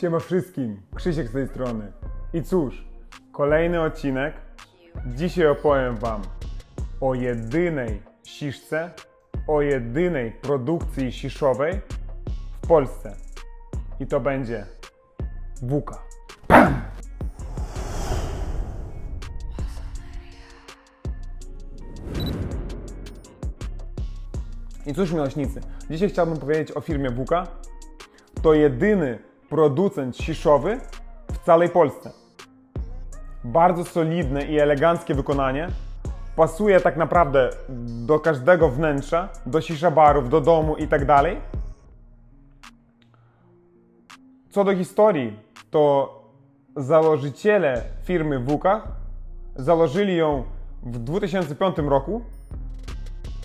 Siema wszystkim, Krzysiek z tej strony. I cóż, kolejny odcinek. Dzisiaj opowiem Wam o jedynej siszce, o jedynej produkcji siszowej w Polsce. I to będzie Wuka. I cóż miłośnicy, dzisiaj chciałbym powiedzieć o firmie Wuka. To jedyny producent siszowy w całej Polsce. Bardzo solidne i eleganckie wykonanie. Pasuje tak naprawdę do każdego wnętrza, do siszabarów, do domu i tak. Co do historii, to założyciele firmy Wuka założyli ją w 2005 roku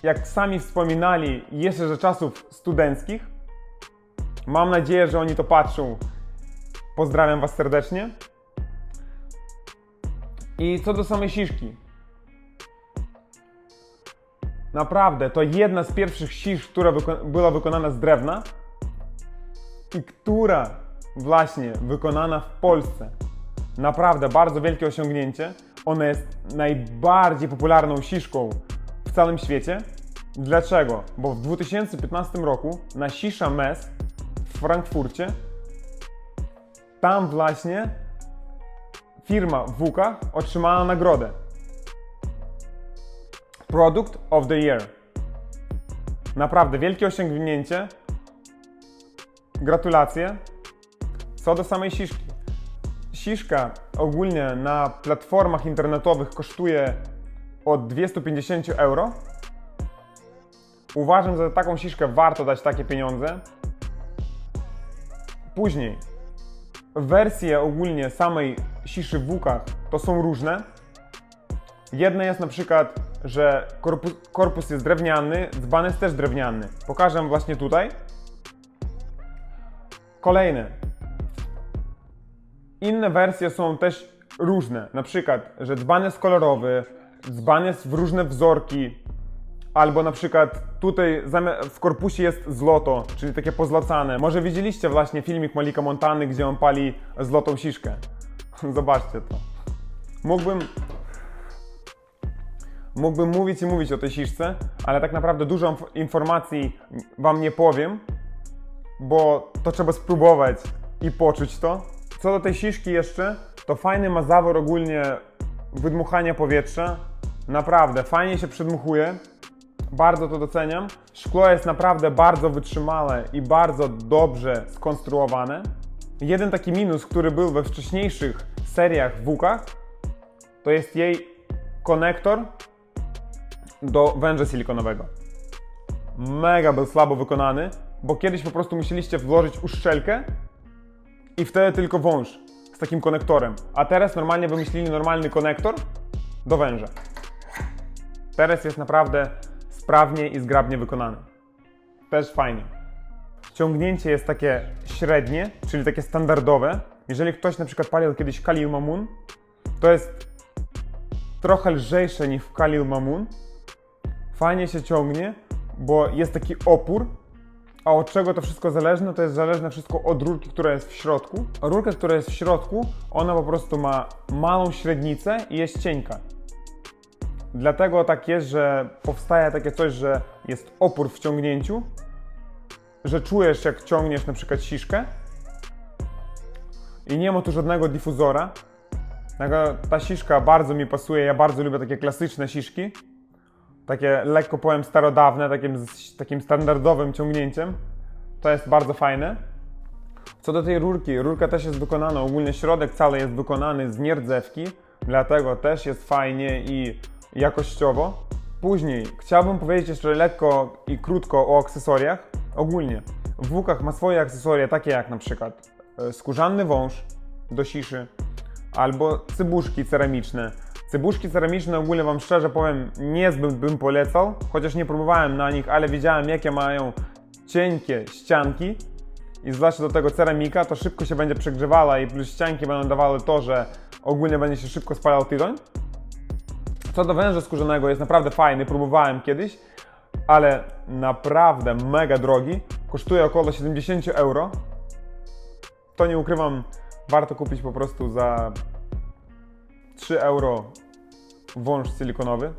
jak sami wspominali, jeszcze ze czasów studenckich. Mam nadzieję, że oni to patrzą. Pozdrawiam Was serdecznie. I co do samej siszki. Naprawdę, to jedna z pierwszych sisz, która wyko- była wykonana z drewna i która właśnie wykonana w Polsce. Naprawdę bardzo wielkie osiągnięcie. Ona jest najbardziej popularną siszką w całym świecie. Dlaczego? Bo w 2015 roku na Sisha Mess w Frankfurcie tam właśnie firma WUKA otrzymała nagrodę Product of the Year. Naprawdę wielkie osiągnięcie. Gratulacje. Co do samej siszki. Siszka ogólnie na platformach internetowych kosztuje od 250 euro. Uważam, że za taką siszkę warto dać takie pieniądze. Później, wersje ogólnie samej siszy w wukach to są różne. Jedna jest na przykład, że korpus, korpus jest drewniany, dzban jest też drewniany. Pokażę właśnie tutaj. Kolejne. Inne wersje są też różne. Na przykład, że dzban jest kolorowy, dzban jest w różne wzorki, albo na przykład tutaj w korpusie jest złoto, czyli takie pozlacane. Może widzieliście właśnie filmik Malika Montany, gdzie on pali złotą siszkę. Zobaczcie to. Mógłbym mógłbym mówić i mówić o tej siszce, ale tak naprawdę dużo inf- informacji wam nie powiem, bo to trzeba spróbować i poczuć to. Co do tej siszki jeszcze, to fajny ma zawór ogólnie wydmuchania powietrza. Naprawdę, fajnie się przedmuchuje. Bardzo to doceniam. Szkło jest naprawdę bardzo wytrzymałe i bardzo dobrze skonstruowane. Jeden taki minus, który był we wcześniejszych seriach WUKach, to jest jej konektor do węża silikonowego. Mega był słabo wykonany, bo kiedyś po prostu musieliście włożyć uszczelkę i wtedy tylko wąż z takim konektorem. A teraz normalnie wymyślili normalny konektor do węża. Teraz jest naprawdę sprawnie i zgrabnie wykonany. Też fajnie. Ciągnięcie jest takie średnie, czyli takie standardowe. Jeżeli ktoś na przykład palił kiedyś Kalil Mamun, to jest trochę lżejsze niż w Kalil Mamun. Fajnie się ciągnie, bo jest taki opór. A od czego to wszystko zależne? To jest zależne wszystko od rurki, która jest w środku. Rurka, która jest w środku, ona po prostu ma małą średnicę i jest cienka. Dlatego tak jest, że powstaje takie coś, że jest opór w ciągnięciu, że czujesz jak ciągniesz na przykład siszkę i nie ma tu żadnego difuzora. Ta siszka bardzo mi pasuje, ja bardzo lubię takie klasyczne siszki. Takie lekko powiem starodawne, takim, takim standardowym ciągnięciem. To jest bardzo fajne. Co do tej rurki, rurka też jest wykonana, ogólnie środek cały jest wykonany z nierdzewki, dlatego też jest fajnie i jakościowo. Później chciałbym powiedzieć jeszcze lekko i krótko o akcesoriach. Ogólnie w włókach ma swoje akcesoria, takie jak na przykład e, skórzany wąż do siszy, albo cybuszki ceramiczne. Cybuszki ceramiczne ogólnie Wam szczerze powiem, niezbyt bym polecał, chociaż nie próbowałem na nich, ale widziałem jakie mają cienkie ścianki i zwłaszcza do tego ceramika, to szybko się będzie przegrzewała i plus ścianki będą dawały to, że ogólnie będzie się szybko spalał tytoń. Co do węża skórzanego jest naprawdę fajny, próbowałem kiedyś. ale naprawdę mega drogi. Kosztuje około 70 euro. To nie ukrywam, warto kupić po prostu za 3 euro wąż silikonowy.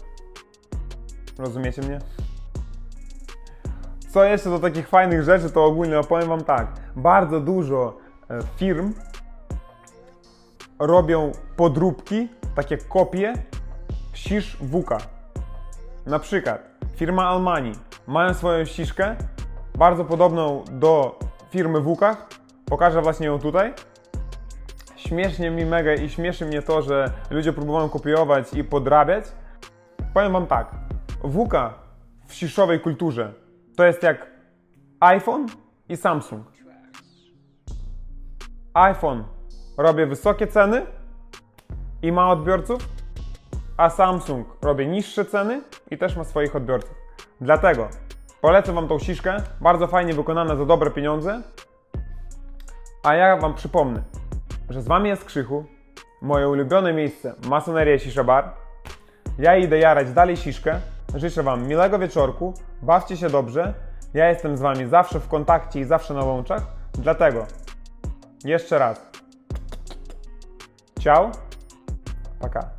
Rozumiecie mnie? Co jeszcze do takich fajnych rzeczy, to ogólnie opowiem Wam tak. Bardzo dużo e, firm robią podróbki, takie kopie sisz Wuka. Na przykład firma Almani mają swoją ściżkę, bardzo podobną do firmy Wukach. Pokażę właśnie ją tutaj. Śmiesznie mi mega i śmieszy mnie to, że ludzie próbują kopiować i podrabiać. Powiem Wam tak, Wuka w siszowej kulturze to jest jak iPhone i Samsung. iPhone robi wysokie ceny i ma odbiorców, a Samsung robi niższe ceny i też ma swoich odbiorców. Dlatego polecam Wam tą siszkę, bardzo fajnie wykonana za dobre pieniądze. A ja Wam przypomnę, że z Wami jest Krzychu, moje ulubione miejsce Masoneria Sisha Bar. Ja idę jarać dalej siszkę. Życzę Wam miłego wieczorku, bawcie się dobrze. Ja jestem z Wami zawsze w kontakcie i zawsze na łączach. Dlatego jeszcze raz. Ciao. Пока.